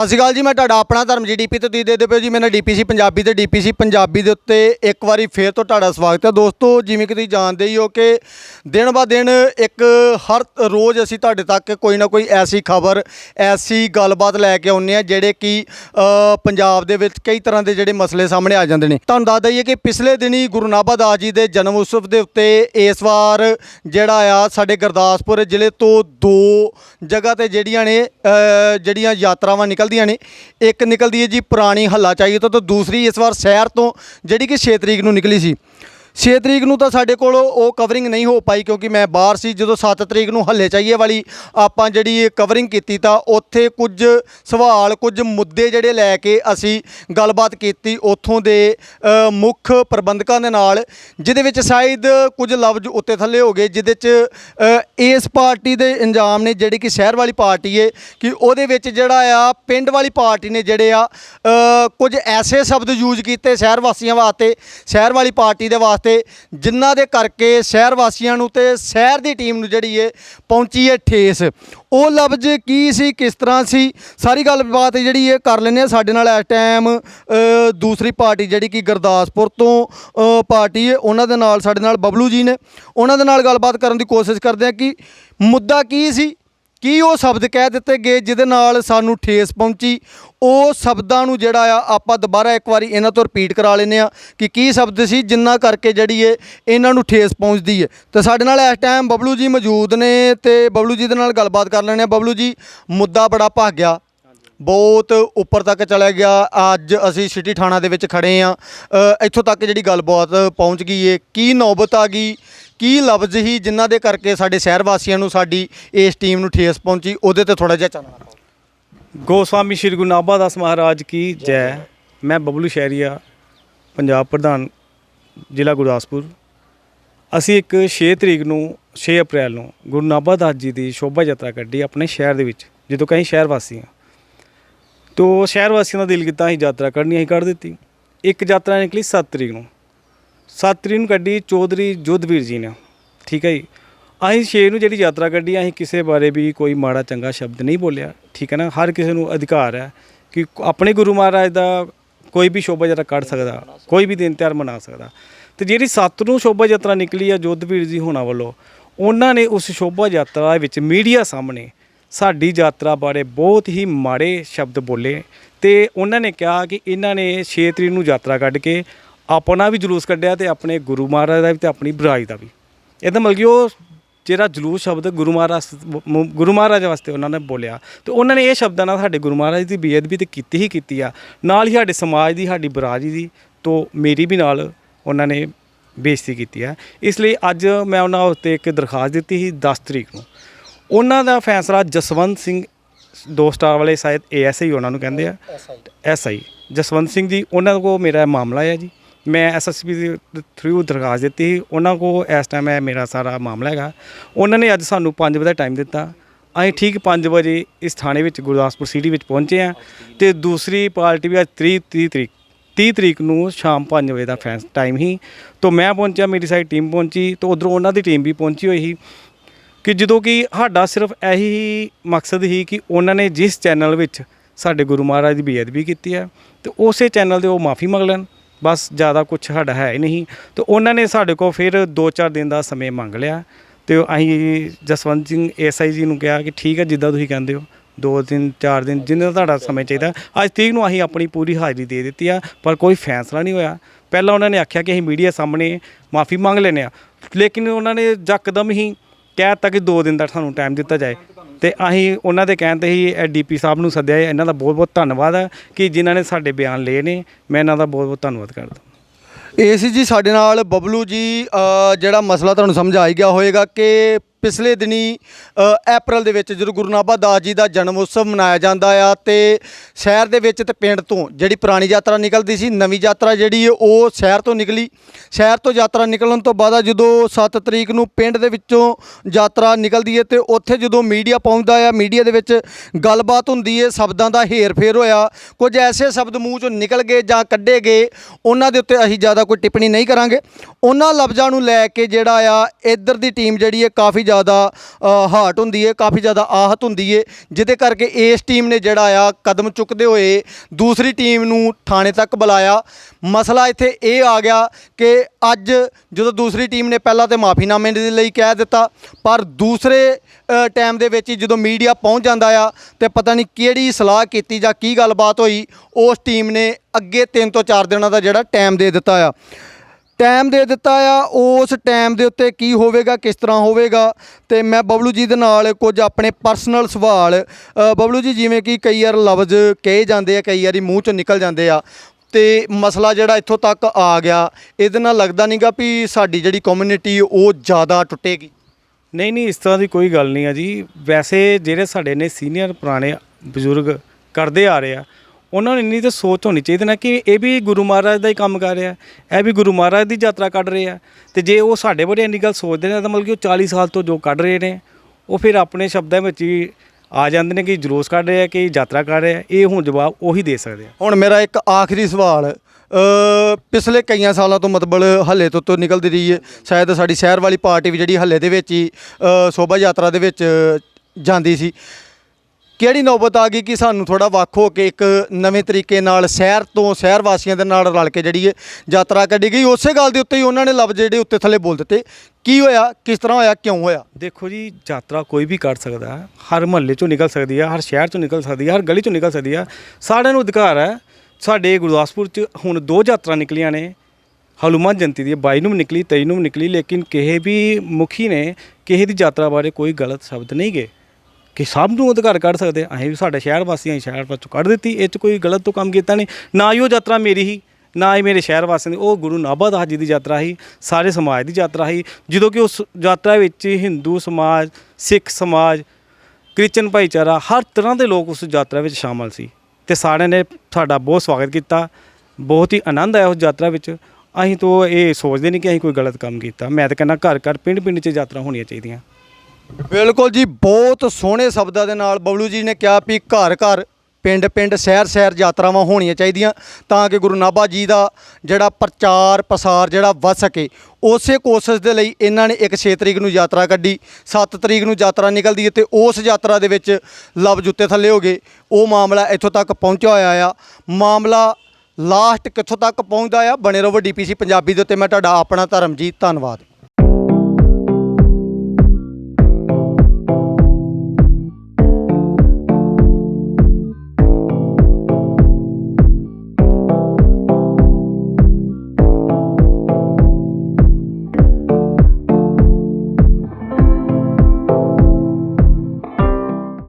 ਸਤਿ ਸ਼੍ਰੀ ਅਕਾਲ ਜੀ, ਮੈਂ ਤੁਹਾਡਾ ਆਪਣਾ ਧਰਮ ਜੀ ਡੀਪੀ ਤੇ ਤੁਸੀਂ ਦੇਖਦੇ ਪਏ ਹੋ ਜੀ, ਮੇਰਾ ਡੀਪੀਸੀ ਪੰਜਾਬੀ ਤੇ ਡੀਪੀਸੀ ਪੰਜਾਬੀ ਦੇ ਉੱਤੇ ਇੱਕ ਵਾਰੀ ਫੇਰ ਤੋਂ ਤੁਹਾਡਾ ਸਵਾਗਤ ਹੈ। ਦੋਸਤੋ, ਜਿਵੇਂ ਕਿ ਤੁਸੀਂ ਜਾਣਦੇ ਹੀ ਹੋ ਕਿ ਦਿਨ ਬਾ ਦਿਨ ਇੱਕ ਹਰ ਰੋਜ਼ ਅਸੀਂ ਤੁਹਾਡੇ ਤੱਕ ਕੋਈ ਨਾ ਕੋਈ ਐਸੀ ਖਬਰ, ਐਸੀ ਗੱਲਬਾਤ ਲੈ ਕੇ ਆਉਂਦੇ ਆ ਜਿਹੜੇ ਕਿ ਪੰਜਾਬ ਦੇ ਵਿੱਚ ਕਈ ਤਰ੍ਹਾਂ ਦੇ ਜਿਹੜੇ ਮਸਲੇ ਸਾਹਮਣੇ ਆ ਜਾਂਦੇ ਨੇ। ਤੁਹਾਨੂੰ ਦੱਸ ਦਈਏ ਕਿ ਪਿਛਲੇ ਦਿਨੀ ਗੁਰੂ ਨਾਨਕ ਦਾਸ ਜੀ ਦੇ ਜਨਮ ਉਤਸਵ ਦੇ ਉੱਤੇ ਇਸ ਵਾਰ ਜਿਹੜਾ ਆ ਸਾਡੇ ਗੁਰਦਾਸਪੁਰ ਜ਼ਿਲ੍ਹੇ ਤੋਂ ਦੋ ਜਗ੍ਹਾ ਤੇ ਜਿਹੜੀਆਂ ਨੇ ਜਿਹੜੀਆਂ ਯਾਤਰਾਵਾਂ ਨਿਕਲ ਨਿਕਲਦੀਆਂ ਨੇ। ਇੱਕ ਨਿਕਲਦੀ ਹੈ ਜੀ ਪੁਰਾਣੀ ਹੱਲਾ ਚਾਹੀਏ ਤੋਂ, ਤੇ ਦੂਸਰੀ ਇਸ ਵਾਰ ਸ਼ਹਿਰ ਤੋਂ ਜਿਹੜੀ ਕਿ 6 ਤਰੀਕ ਨੂੰ ਨਿਕਲੀ ਸੀ। 6 ਤਰੀਕ ਨੂੰ ਤਾਂ ਸਾਡੇ ਕੋਲ ਉਹ ਕਵਰਿੰਗ ਨਹੀਂ ਹੋ ਪਾਈ ਕਿਉਂਕਿ ਮੈਂ ਬਾਹਰ ਸੀ। ਜਦੋਂ 7 ਤਰੀਕ ਨੂੰ ਹੱਲੇ ਚਾਹੀਏ ਵਾਲੀ ਆਪਾਂ ਜਿਹੜੀ ਕਵਰਿੰਗ ਕੀਤੀ ਤਾਂ ਉੱਥੇ ਕੁਝ ਸਵਾਲ, ਕੁਝ ਮੁੱਦੇ ਜਿਹੜੇ ਲੈ ਕੇ ਅਸੀਂ ਗੱਲਬਾਤ ਕੀਤੀ ਉੱਥੋਂ ਦੇ ਮੁੱਖ ਪ੍ਰਬੰਧਕਾਂ ਦੇ ਨਾਲ, ਜਿਹਦੇ ਵਿੱਚ ਸ਼ਾਇਦ ਕੁਝ ਲਫ਼ਜ਼ ਉੱਤੇ ਥੱਲੇ ਹੋ ਗਏ, ਜਿਹਦੇ 'ਚ ਇਸ ਪਾਰਟੀ ਦੇ ਇੰਜਾਮ ਨੇ ਜਿਹੜੀ ਕਿ ਸ਼ਹਿਰ ਵਾਲੀ ਪਾਰਟੀ ਏ, ਕਿ ਉਹਦੇ ਵਿੱਚ ਜਿਹੜਾ ਆ, ਪਿੰਡ ਵਾਲੀ ਪਾਰਟੀ ਨੇ ਜਿਹੜੇ ਆ ਕੁਝ ਐਸੇ ਸ਼ਬਦ ਯੂਜ਼ ਕੀਤੇ ਸ਼ਹਿਰ ਵਾਸੀਆਂ ਵਾਸਤੇ, ਸ਼ਹਿਰ ਵਾਲੀ ਪਾਰਟੀ ਦੇ ਵਾਸਤੇ ਜਿਨ੍ਹਾਂ ਦੇ ਕਰਕੇ ਸ਼ਹਿਰ ਵਾਸੀਆਂ ਨੂੰ ਤੇ ਸ਼ਹਿਰ ਦੀ ਟੀਮ ਨੂੰ ਜਿਹੜੀ ਏ ਪਹੁੰਚੀ ਏ ਠੇਸ। ਉਹ ਲਫ਼ਜ਼ ਕੀ ਸੀ, ਕਿਸ ਤਰ੍ਹਾਂ ਸੀ? ਸਾਰੀ ਗੱਲਬਾਤ ਜਿਹੜੀ ਇਹ ਕਰ ਲੈਂਦੇ ਆ ਸਾਡੇ ਨਾਲ ਇਸ ਟਾਈਮ ਦੂਸਰੀ ਪਾਰਟੀ ਜਿਹੜੀ ਕਿ ਗੁਰਦਾਸਪੁਰ ਤੋਂ ਪਾਰਟੀ ਹੈ, ਉਹਨਾਂ ਦੇ ਨਾਲ ਸਾਡੇ ਨਾਲ ਬਬਲੂ ਜੀ ਨੇ। ਉਹਨਾਂ ਦੇ ਨਾਲ ਗੱਲਬਾਤ ਕਰਨ ਦੀ ਕੋਸ਼ਿਸ਼ ਕਰਦੇ ਆ ਕਿ ਮੁੱਦਾ ਕੀ ਸੀ? ਕੀ ਉਹ ਸ਼ਬਦ ਕਹਿ ਦਿੱਤੇ ਗਏ ਜਿਹਦੇ ਨਾਲ ਸਾਨੂੰ ਠੇਸ ਪਹੁੰਚੀ? ਉਹ ਸ਼ਬਦਾਂ ਨੂੰ ਜਿਹੜਾ ਆ, ਆਪਾਂ ਦੁਬਾਰਾ ਇੱਕ ਵਾਰੀ ਇਹਨਾਂ ਤੋਂ ਰਿਪੀਟ ਕਰਾ ਲੈਨੇ ਆ ਕਿ ਕੀ ਸ਼ਬਦ ਸੀ, ਜਿੰਨਾ ਕਰਕੇ ਜਿਹੜੀ ਏ ਇਹਨਾਂ ਨੂੰ ਠੇਸ ਪਹੁੰਚਦੀ ਹੈ। ਤੇ ਸਾਡੇ ਨਾਲ ਇਸ ਟਾਈਮ ਬਬਲੂ ਜੀ ਮੌਜੂਦ ਨੇ ਤੇ ਬਬਲੂ ਜੀ ਦੇ ਨਾਲ ਗੱਲਬਾਤ ਕਰ ਲੈਣੇ ਆ ਬਬਲੂ ਜੀ, ਮੁੱਦਾ ਬੜਾ ਭੱਗ ਗਿਆ। ਬਹੁਤ ਉੱਪਰ ਤੱਕ ਚਲਾ ਗਿਆ। ਅੱਜ ਅਸੀਂ ਸਿਟੀ ਥਾਣਾ ਦੇ ਵਿੱਚ ਖੜੇ ਆ ਇੱਥੋਂ ਤੱਕ ਜਿਹੜੀ ਗੱਲਬਾਤ ਪਹੁੰਚ ਗਈ ਏ ਕੀ ਨੌਬਤ ਆ ਗਈ? ਕੀ ਲਫ਼ਜ਼ ਹੀ ਜਿਨ੍ਹਾਂ ਦੇ ਕਰਕੇ ਸਾਡੇ ਸ਼ਹਿਰ ਵਾਸੀਆਂ ਨੂੰ ਸਾਡੀ ਇਸ ਟੀਮ ਨੂੰ ਠੇਸ ਪਹੁੰਚੀ, ਉਹਦੇ ਤੇ ਥੋੜਾ ਜਿਹਾ ਚਾਨਣਾ ਗੋਸਵਾਮੀ ਸ਼੍ਰੀ ਗੁਰੂ ਨਾਭਾ ਦਾਸ ਮਹਾਰਾਜ ਕੀ ਜੈ। ਮੈਂ ਬਬਲੂ ਸ਼ਹਿਰੀਆ, ਪੰਜਾਬ ਪ੍ਰਧਾਨ, ਜ਼ਿਲ੍ਹਾ ਗੁਰਦਾਸਪੁਰ। ਅਸੀਂ ਇੱਕ 6 ਤਰੀਕ ਨੂੰ 6 ਅਪ੍ਰੈਲ ਨੂੰ ਗੁਰੂ ਨਾਭਾ ਦਾਸ ਜੀ ਦੀ ਸ਼ੋਭਾ ਯਾਤਰਾ ਕੱਢੀ ਆਪਣੇ ਸ਼ਹਿਰ ਦੇ ਵਿੱਚ ਜਦੋਂ ਕਈ ਸ਼ਹਿਰ ਵਾਸੀ ਹਾਂ। ਤੋ ਸ਼ਹਿਰ ਵਾਸੀਆਂ ਦਾ ਦਿਲ ਕੀਤਾ ਅਸੀਂ ਯਾਤਰਾ ਕੱਢਣੀ ਅਸੀਂ ਕੱਢ ਦਿੱਤੀ। ਇੱਕ ਯਾਤਰਾ ਨਿਕਲੀ 7 ਤਰੀਕ ਨੂੰ। 7 ਤਰੀਕ ਨੂੰ ਕੱਢੀ, ਚੌਧਰੀ ਜੋਧਵੀਰ ਜੀ ਨੇ। ਠੀਕ ਹੈ ਜੀ? ਅਸੀਂ ਛੇ ਨੂੰ ਜਿਹੜੀ ਯਾਤਰਾ ਕੱਢੀ, ਅਸੀਂ ਕਿਸੇ ਬਾਰੇ ਵੀ ਕੋਈ ਮਾੜਾ ਚੰਗਾ ਸ਼ਬਦ ਨਹੀਂ ਬੋਲਿਆ। ਠੀਕ ਹੈ ਨਾ? ਹਰ ਕਿਸੇ ਨੂੰ ਅਧਿਕਾਰ ਹੈ ਕਿ ਆਪਣੇ ਗੁਰੂ ਮਹਾਰਾਜ ਦਾ ਕੋਈ ਵੀ ਸ਼ੋਭਾ ਯਾਤਰਾ ਕੱਢ ਸਕਦਾ, ਕੋਈ ਵੀ ਦਿਨ ਤਿਉਹਾਰ ਮਨਾ ਸਕਦਾ। ਤੇ ਜਿਹੜੀ 7 ਨੂੰ ਸ਼ੋਭਾ ਯਾਤਰਾ ਨਿਕਲੀ ਆ ਜੋਧਵੀਰ ਜੀ ਹੋਣਾ ਵੱਲੋਂ, ਉਹਨਾਂ ਨੇ ਉਸ ਸ਼ੋਭਾ ਯਾਤਰਾ ਵਿੱਚ ਮੀਡੀਆ ਸਾਹਮਣੇ ਸਾਡੀ ਯਾਤਰਾ ਬਾਰੇ ਬਹੁਤ ਹੀ ਮਾੜੇ ਸ਼ਬਦ ਬੋਲੇ ਤੇ ਉਹਨਾਂ ਨੇ ਕਿਹਾ ਕਿ ਇਹਨਾਂ ਨੇ 6 ਤਰੀਕ ਨੂੰ ਯਾਤਰਾ ਕੱਢ ਕੇ ਆਪਣਾ ਵੀ ਜਲੂਸ ਕੱਢਿਆ ਤੇ ਆਪਣੇ ਗੁਰੂ ਮਹਾਰਾਜ ਦਾ ਵੀ ਤੇ ਆਪਣੀ ਬਰਾਈ ਦਾ ਵੀ। ਇਹਦਾ ਮਤਲਬ ਕਿ ਉਹ ਜਿਹੜਾ ਜਲੂਸ ਸ਼ਬਦ ਗੁਰੂ ਮਹਾਰਾਜ ਗੁਰੂ ਮਹਾਰਾਜ ਵਾਸਤੇ ਉਹਨਾਂ ਨੇ ਬੋਲਿਆ। ਤੇ ਉਹਨਾਂ ਨੇ ਇਹ ਸ਼ਬਦਾਂ ਨਾਲ ਸਾਡੇ ਗੁਰੂ ਮਹਾਰਾਜ ਦੀ ਬੇਅਦਬੀ ਤੇ ਕੀਤੀ ਹੀ ਕੀਤੀ ਆ। ਨਾਲ ਹੀ ਸਾਡੇ ਸਮਾਜ ਦੀ ਸਾਡੀ ਬਰਾਦਰੀ ਦੀ ਤੋਂ ਮੇਰੀ ਵੀ ਨਾਲ ਉਹਨਾਂ ਨੇ ਬੇਇੱਜ਼ਤੀ ਕੀਤੀ ਆ। ਇਸ ਲਈ ਅੱਜ ਮੈਂ ਉਹਨਾਂ ਉੱਤੇ ਇੱਕ ਦਰਖਾਸਤ ਦਿੱਤੀ ਸੀ 10 ਤਰੀਕ ਨੂੰ। ਉਹਨਾਂ ਦਾ ਫੈਸਲਾ ਜਸਵੰਤ ਸਿੰਘ ਦੋ ਸਟਾਰ ਵਾਲੇ ਸ਼ਾਇਦ ਏਐਸਆਈ ਉਹਨਾਂ ਨੂੰ ਕਹਿੰਦੇ ਆ। ਐਸਆਈ ਜਸਵੰਤ ਸਿੰਘ ਜੀ ਉਹਨਾਂ ਕੋਲ ਮੇਰਾ ਮਾਮਲਾ ਹੈ ਜੀ। ਮੈਂ ਐਸਐਸਪੀ ਦੇ ਥਰੂ ਦਰਖਾਸਤ ਦਿੱਤੀ ਸੀ। ਉਹਨਾਂ ਕੋਲ ਇਸ ਟਾਈਮ ਹੈ ਮੇਰਾ ਸਾਰਾ ਮਾਮਲਾ ਹੈਗਾ। ਉਹਨਾਂ ਨੇ ਅੱਜ ਸਾਨੂੰ 5 ਵਜੇ ਦਾ ਟਾਈਮ ਦਿੱਤਾ। ਅਸੀਂ ਠੀਕ 5 ਵਜੇ ਇਸ ਥਾਣੇ ਵਿੱਚ ਗੁਰਦਾਸਪੁਰ ਸਿਟੀ ਵਿੱਚ ਪਹੁੰਚੇ ਆ ਤੇ ਦੂਸਰੀ ਪਾਰਟੀ ਵੀ ਅੱਜ 30 30 ਤਰੀਕ 30 ਤਰੀਕ ਨੂੰ ਸ਼ਾਮ 5 ਵਜੇ ਦਾ ਫੈਸ ਟਾਈਮ ਹੀ ਤੋਂ ਮੈਂ ਪਹੁੰਚਿਆ, ਮੇਰੀ ਸਾਰੀ ਟੀਮ ਪਹੁੰਚੀ ਤੇ ਉਧਰੋਂ ਉਹਨਾਂ ਦੀ ਟੀਮ ਵੀ ਪਹੁੰਚੀ ਹੋਈ ਸੀ। ਕਿ ਜਦੋਂ ਕਿ ਸਾਡਾ ਸਿਰਫ ਇਹੀ ਮਕਸਦ ਹੀ ਕਿ ਉਹਨਾਂ ਨੇ ਜਿਸ ਚੈਨਲ ਵਿੱਚ ਸਾਡੇ ਗੁਰੂ ਮਹਾਰਾਜ ਦੀ ਬੇਅਦਬੀ ਕੀਤੀ ਹੈ ਤੇ ਉਸੇ ਚੈਨਲ ਦੇ ਉਹ ਮਾਫੀ ਮੰਗ ਲੈਣ। ਬਸ ਜ਼ਿਆਦਾ ਕੁਝ ਸਾਡਾ ਹੈ ਹੀ ਨਹੀਂ। ਤੇ ਉਹਨਾਂ ਨੇ ਸਾਡੇ ਕੋਲ ਫਿਰ 2-4 ਦਿਨ ਦਾ ਸਮੇਂ ਮੰਗ ਲਿਆ ਤੇ ਅਸੀਂ ਜਸਵੰਤ ਸਿੰਘ ਐਸਆਈ ਜੀ ਨੂੰ ਕਿਹਾ ਕਿ ਠੀਕ ਹੈ, ਜਿੱਦਾਂ ਤੁਸੀਂ ਕਹਿੰਦੇ ਹੋ, ਦੋ ਦਿਨ, ਚਾਰ ਦਿਨ, ਜਿੰਨਾ ਤੁਹਾਡਾ ਸਮੇਂ ਚਾਹੀਦਾ। ਅੱਜ ਤੀਕ ਨੂੰ ਅਸੀਂ ਆਪਣੀ ਪੂਰੀ ਹਾਜ਼ਰੀ ਦੇ ਦਿੱਤੀ ਆ, ਪਰ ਕੋਈ ਫੈਸਲਾ ਨਹੀਂ ਹੋਇਆ। ਪਹਿਲਾਂ ਉਹਨਾਂ ਨੇ ਆਖਿਆ ਕਿ ਅਸੀਂ ਮੀਡੀਆ ਸਾਹਮਣੇ ਮਾਫੀ ਮੰਗ ਲੈਨੇ ਆ ਲੇਕਿਨ ਉਹਨਾਂ ਨੇ ਯਕਦਮ ਹੀ ਕਹਿ ਦਿੱਤਾ ਕਿ 2 ਦਿਨ ਦਾ ਤੁਹਾਨੂੰ ਟਾਈਮ ਦਿੱਤਾ ਜਾਏ। ਤੇ ਅਸੀਂ ਉਹਨਾਂ ਦੇ ਕਹਿਣ ਤੇ ਹੀ ਡੀਪੀ ਸਾਹਿਬ ਨੂੰ ਸੱਦਿਆ ਹੈ। ਇਹਨਾਂ ਦਾ ਬਹੁਤ ਬਹੁਤ ਧੰਨਵਾਦ ਹੈ ਕਿ ਜਿਨ੍ਹਾਂ ਨੇ ਸਾਡੇ ਬਿਆਨ ਲਏ ਨੇ ਮੈਂ ਇਹਨਾਂ ਦਾ ਬਹੁਤ ਬਹੁਤ ਧੰਨਵਾਦ ਕਰਦਾ ਇਹ ਸੀ ਜੀ ਸਾਡੇ ਨਾਲ ਬਬਲੂ ਜੀ ਅ, ਜਿਹੜਾ ਮਸਲਾ ਤੁਹਾਨੂੰ ਸਮਝ ਆ ਹੀ ਗਿਆ ਹੋਵੇਗਾ ਕਿ ਪਿਛਲੇ ਦਿਨੀ ਅਪ੍ਰੈਲ ਦੇ ਵਿੱਚ ਜਦੋਂ ਗੁਰੂ ਨਾਨਕ ਦਾਸ ਜੀ ਦਾ ਜਨਮ ਉਤਸਵ ਮਨਾਇਆ ਜਾਂਦਾ ਆ ਤੇ ਸ਼ਹਿਰ ਦੇ ਵਿੱਚ ਤੇ ਪਿੰਡ ਤੋਂ ਜਿਹੜੀ ਪੁਰਾਣੀ ਯਾਤਰਾ ਨਿਕਲਦੀ ਸੀ, ਨਵੀਂ ਯਾਤਰਾ ਜਿਹੜੀ ਹੈ ਉਹ ਸ਼ਹਿਰ ਤੋਂ ਨਿਕਲੀ। ਸ਼ਹਿਰ ਤੋਂ ਯਾਤਰਾ ਨਿਕਲਣ ਤੋਂ ਬਾਅਦ ਜਦੋਂ 7 ਤਰੀਕ ਨੂੰ ਪਿੰਡ ਦੇ ਵਿੱਚੋਂ ਯਾਤਰਾ ਨਿਕਲਦੀ ਹੈ ਤੇ ਉੱਥੇ ਜਦੋਂ ਮੀਡੀਆ ਪਹੁੰਚਦਾ ਆ, ਮੀਡੀਆ ਦੇ ਵਿੱਚ ਗੱਲਬਾਤ ਹੁੰਦੀ ਹੈ ਸ਼ਬਦਾਂ ਦਾ ਹੇਰ-ਫੇਰ ਹੋਇਆ। ਕੁਝ ਐਸੇ ਸ਼ਬਦ ਮੂੰਹ ਚੋਂ ਨਿਕਲ ਗਏ ਜਾਂ ਕੱਢੇ ਗਏ, ਉਹਨਾਂ ਦੇ ਉੱਤੇ ਅਸੀਂ ਜ਼ਿਆਦਾ ਕੋਈ ਟਿੱਪਣੀ ਨਹੀਂ ਕਰਾਂਗੇ। ਉਹਨਾਂ ਲਫ਼ਜ਼ਾਂ ਨੂੰ ਲੈ ਕੇ ਜਿਹੜਾ ਆ, ਇੱਧਰ ਦੀ ਟੀਮ ਜਿਹੜੀ ਹੈ ਕਾਫੀ ਜ਼ਿਆਦਾ ਹਾਰਟ ਹੁੰਦੀ ਹੈ ਕਾਫੀ ਜ਼ਿਆਦਾ ਆਹਤ ਹੁੰਦੀ ਹੈ ਜਿਹਦੇ ਕਰਕੇ ਇਸ ਟੀਮ ਨੇ ਜਿਹੜਾ ਆ ਕਦਮ ਚੁੱਕਦੇ ਹੋਏ ਦੂਸਰੀ ਟੀਮ ਨੂੰ ਥਾਣੇ ਤੱਕ ਬੁਲਾਇਆ। ਮਸਲਾ ਇੱਥੇ ਇਹ ਆ ਗਿਆ ਕਿ ਅੱਜ ਜਦੋਂ ਦੂਸਰੀ ਟੀਮ ਨੇ ਪਹਿਲਾਂ ਤੇ ਮਾਫੀਨਾਮੇ ਦੇ ਲਈ ਕਹਿ ਦਿੱਤਾ, ਪਰ ਦੂਸਰੇ ਟਾਈਮ ਦੇ ਵਿੱਚ ਜਦੋਂ ਮੀਡੀਆ ਪਹੁੰਚ ਜਾਂਦਾ ਆ ਤੇ ਪਤਾ ਨਹੀਂ ਕਿਹੜੀ ਸਲਾਹ ਕੀਤੀ ਜਾਂ ਕੀ ਗੱਲਬਾਤ ਹੋਈ, ਉਸ ਟੀਮ ਨੇ ਅੱਗੇ 3 ਤੋਂ 4 ਦਿਨਾਂ ਦਾ ਜਿਹੜਾ ਟਾਈਮ ਦੇ ਦਿੱਤਾ ਆ। ਟਾਈਮ ਦੇ ਦਿੱਤਾ ਆ, ਉਸ ਟਾਈਮ ਦੇ ਉੱਤੇ ਕੀ ਹੋਵੇਗਾ, ਕਿਸ ਤਰ੍ਹਾਂ ਹੋਵੇਗਾ? ਤੇ ਮੈਂ ਬਬਲੂ ਜੀ ਦੇ ਨਾਲ ਕੁਝ ਆਪਣੇ ਪਰਸਨਲ ਸਵਾਲ ਬਬਲੂ ਜੀ ਜਿਵੇਂ ਕਿ ਕਈ ਵਾਰ ਲਫ਼ਜ਼ ਕਹੇ ਜਾਂਦੇ ਆ, ਕਈ ਵਾਰੀ ਮੂੰਹ ਚੋਂ ਨਿਕਲ ਜਾਂਦੇ ਆ। ਤੇ ਮਸਲਾ ਜਿਹੜਾ ਇੱਥੋਂ ਤੱਕ ਆ ਗਿਆ, ਇਹਦੇ ਨਾਲ ਲੱਗਦਾ ਨਹੀਂਗਾ ਵੀ ਸਾਡੀ ਜਿਹੜੀ ਕਮਿਊਨਿਟੀ ਉਹ ਜ਼ਿਆਦਾ ਟੁੱਟੇਗੀ। ਨਹੀਂ ਨਹੀਂ, ਇਸ ਤਰ੍ਹਾਂ ਦੀ ਕੋਈ ਗੱਲ ਨਹੀਂ ਆ ਜੀ। ਵੈਸੇ ਜਿਹੜੇ ਸਾਡੇ ਨੇ ਸੀਨੀਅਰ ਪੁਰਾਣੇ ਬਜ਼ੁਰਗ ਕਰਦੇ ਆ ਰਹੇ ਆ ਉਹਨਾਂ ਨੂੰ ਇੰਨੀ ਤਾਂ ਸੋਚ ਹੋਣੀ ਚਾਹੀਦੀ ਨਾ ਕਿ ਇਹ ਵੀ ਗੁਰੂ ਮਹਾਰਾਜ ਦਾ ਹੀ ਕੰਮ ਕਰ ਰਿਹਾ, ਇਹ ਵੀ ਗੁਰੂ ਮਹਾਰਾਜ ਦੀ ਯਾਤਰਾ ਕੱਢ ਰਹੇ ਆ। ਤੇ ਜੇ ਉਹ ਸਾਡੇ ਬਾਰੇ ਇੰਨੀ ਗੱਲ ਸੋਚਦੇ ਨੇ, ਤਾਂ ਮਤਲਬ ਕਿ ਉਹ 40 ਸਾਲ ਤੋਂ ਜੋ ਕੱਢ ਰਹੇ ਨੇ, ਉਹ ਫਿਰ ਆਪਣੇ ਸ਼ਬਦਾਂ ਵਿੱਚ ਹੀ ਆ ਜਾਂਦੇ ਨੇ ਕਿ ਜਲੂਸ ਕੱਢ ਰਹੇ ਆ, ਕਿ ਯਾਤਰਾ ਕਰ ਰਹੇ ਆ। ਇਹ ਹੁਣ ਜਵਾਬ ਉਹੀ ਦੇ ਸਕਦੇ ਆ। ਹੁਣ ਮੇਰਾ ਇੱਕ ਆਖਰੀ ਸਵਾਲ ਪਿਛਲੇ ਕਈਆਂ ਸਾਲਾਂ ਤੋਂ ਮਤਲਬ ਹੱਲੇ ਤੋਂ ਤੋਂ ਨਿਕਲਦੀ ਰਹੀ ਹੈ ਸ਼ਾਇਦ ਸਾਡੀ ਸ਼ਹਿਰ ਵਾਲੀ ਪਾਰਟੀ ਵੀ ਜਿਹੜੀ ਹੱਲੇ ਦੇ ਵਿੱਚ ਹੀ ਸ਼ੋਭਾ ਯਾਤਰਾ ਦੇ ਵਿੱਚ ਜਾਂਦੀ ਸੀ। ਕਿਹੜੀ ਨੌਬਤ ਆ ਗਈ ਕਿ ਸਾਨੂੰ ਥੋੜਾ ਵੱਖ ਹੋ ਕੇ ਇੱਕ ਨਵੇਂ ਤਰੀਕੇ ਨਾਲ ਸ਼ਹਿਰ ਤੋਂ ਸ਼ਹਿਰ ਵਾਸੀਆਂ ਦੇ ਨਾਲ ਰਲ ਕੇ ਜਿਹੜੀ ਹੈ ਯਾਤਰਾ ਕੱਢੀ ਗਈ? ਉਸੇ ਗੱਲ ਦੇ ਉੱਤੇ ਹੀ ਉਹਨਾਂ ਨੇ ਲਫ਼ਜ਼ ਜਿਹੜੇ ਉੱਤੇ ਥੱਲੇ ਬੋਲ ਦਿੱਤੇ। ਕੀ ਹੋਇਆ? ਕਿਸ ਤਰ੍ਹਾਂ ਹੋਇਆ? ਕਿਉਂ ਹੋਇਆ? ਦੇਖੋ ਜੀ, ਯਾਤਰਾ ਕੋਈ ਵੀ ਕਰ ਸਕਦਾ ਹੈ। ਹਰ ਮਹੱਲੇ ਚੋਂ ਨਿਕਲ ਸਕਦੀ ਹੈ, ਹਰ ਸ਼ਹਿਰ ਚੋਂ ਨਿਕਲ ਸਕਦੀ ਹੈ, ਹਰ ਗਲੀ ਚੋਂ ਨਿਕਲ ਸਕਦੀ ਹੈ। ਸਾਰਿਆਂ ਨੂੰ ਅਧਿਕਾਰ ਹੈ। ਸਾਡੇ ਗੁਰਦਾਸਪੁਰ ਚ ਹੁਣ ਦੋ ਯਾਤਰਾ ਨਿਕਲੀਆਂ ਨੇ। ਹਨੂੰਮਾਨ ਜਯੰਤੀ ਦੀ 22 ਨੂੰ ਵੀ ਨਿਕਲੀ 23 ਨੂੰ ਵੀ ਨਿਕਲੀ, ਲੇਕਿਨ ਕਿਸੇ ਵੀ ਮੁਖੀ ਨੇ ਕਿਸੇ ਦੀ ਯਾਤਰਾ ਬਾਰੇ ਕੋਈ ਗਲਤ ਸ਼ਬਦ ਨਹੀਂ ਗਏ। ਕਿ ਸਭ ਨੂੰ ਅਧਿਕਾਰ ਕੱਢ ਸਕਦੇ ਅਸੀਂ ਵੀ ਸਾਡੇ ਸ਼ਹਿਰ ਵਾਸੀਆਂ ਹੀ ਸ਼ਹਿਰ ਵਿੱਚੋਂ ਕੱਢ ਦਿੱਤੀ, ਇਹ ਚ ਕੋਈ ਗਲਤ ਤੋਂ ਕੰਮ ਕੀਤਾ ਨਹੀਂ। ਨਾ ਹੀ ਉਹ ਯਾਤਰਾ ਮੇਰੀ ਹੀ ਨਾ ਹੀ ਮੇਰੇ ਸ਼ਹਿਰ ਵਾਸੀਆਂ ਦੀ। ਉਹ ਗੁਰੂ ਨਾਭਾ ਦਾਸ ਜੀ ਦੀ ਯਾਤਰਾ ਸੀ, ਸਾਰੇ ਸਮਾਜ ਦੀ ਯਾਤਰਾ ਸੀ। ਜਦੋਂ ਕਿ ਉਸ ਯਾਤਰਾ ਵਿੱਚ ਹਿੰਦੂ ਸਮਾਜ, ਸਿੱਖ ਸਮਾਜ, ਕ੍ਰਿਸਚਨ ਭਾਈਚਾਰਾ, ਹਰ ਤਰ੍ਹਾਂ ਦੇ ਲੋਕ ਉਸ ਯਾਤਰਾ ਵਿੱਚ ਸ਼ਾਮਲ ਸੀ। ਤੇ ਸਾਰਿਆਂ ਨੇ ਸਾਡਾ ਬਹੁਤ ਸਵਾਗਤ ਕੀਤਾ। ਬਹੁਤ ਹੀ ਆਨੰਦ ਆਇਆ ਉਸ ਯਾਤਰਾ ਵਿੱਚ। ਅਸੀਂ ਤੋਂ ਇਹ ਸੋਚਦੇ ਨਹੀਂ ਕਿ ਅਸੀਂ ਕੋਈ ਗਲਤ ਕੰਮ ਕੀਤਾ। ਮੈਂ ਤਾਂ ਕਹਿੰਦਾ ਘਰ ਘਰ ਪਿੰਡ ਪਿੰਡ 'ਚ ਯਾਤਰਾ ਹੋਣੀਆਂ ਚਾਹੀਦੀਆਂ। ਬਿਲਕੁਲ ਜੀ, ਬਹੁਤ ਸੋਹਣੇ ਸ਼ਬਦਾਂ ਦੇ ਨਾਲ ਬਬਲੂ ਜੀ ਨੇ ਕਿਹਾ ਵੀ ਘਰ ਘਰ, ਪਿੰਡ ਪਿੰਡ, ਸ਼ਹਿਰ ਸ਼ਹਿਰ ਯਾਤਰਾਵਾਂ ਹੋਣੀਆਂ ਚਾਹੀਦੀਆਂ ਤਾਂ ਕਿ ਗੁਰੂ ਨਾਭਾ ਜੀ ਦਾ ਜਿਹੜਾ ਪ੍ਰਚਾਰ ਪ੍ਰਸਾਰ ਜਿਹੜਾ ਵੱਧ ਸਕੇ। ਉਸੇ ਕੋਸ਼ਿਸ਼ ਦੇ ਲਈ ਇਹਨਾਂ ਨੇ ਇੱਕ 6 ਤਰੀਕ ਨੂੰ ਯਾਤਰਾ ਕੱਢੀ 7 ਤਰੀਕ ਨੂੰ ਯਾਤਰਾ ਨਿਕਲਦੀ ਹੈ ਤੇ ਉਸ ਯਾਤਰਾ ਦੇ ਵਿੱਚ ਲਵ ਜੁੱਤੇ ਥੱਲੇ ਹੋ ਗਏ। ਉਹ ਮਾਮਲਾ ਇੱਥੋਂ ਤੱਕ ਪਹੁੰਚਿਆ ਹੋਇਆ ਆ। ਮਾਮਲਾ ਲਾਸਟ ਕਿੱਥੋਂ ਤੱਕ ਪਹੁੰਚਦਾ ਆ? ਬਣੇ ਰਹੋ ਡੀਪੀਸੀ ਪੰਜਾਬੀ ਦੇ ਉੱਤੇ। ਮੈਂ ਤੁਹਾਡਾ ਆਪਣਾ ਧਰਮਜੀਤ, ਧੰਨਵਾਦ।